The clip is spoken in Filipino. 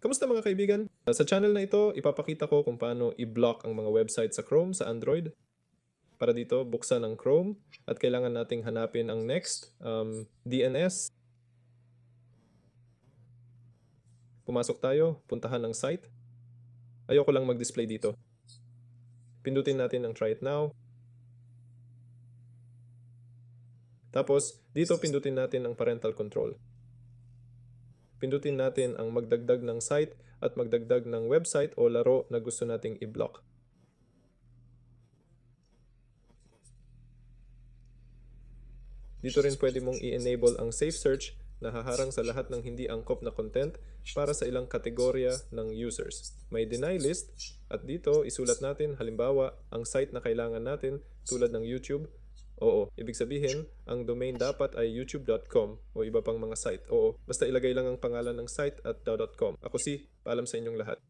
Kamusta mga kaibigan? Uh, Sa channel na ito, ipapakita ko kung paano i-block ang mga website sa Chrome sa Android. Para dito, buksan ang Chrome at kailangan nating hanapin ang next, um, DNS. Pumasok tayo, puntahan ang site. Ayoko lang mag-display dito. Pindutin natin ang try it now. Tapos, dito pindutin natin ang parental control. Pindutin natin ang magdagdag ng site at magdagdag ng website o laro na gusto nating i-block. Dito rin pwede mong i-enable ang safe search na haharang sa lahat ng hindi angkop na content para sa ilang kategorya ng users. May deny list at dito isulat natin halimbawa ang site na kailangan natin tulad ng YouTube. Oo, ibig sabihin ang domain dapat ay youtube.com o iba pang mga site. Oo, basta ilagay lang ang pangalan ng site at .com. Ako si, paalam sa inyong lahat.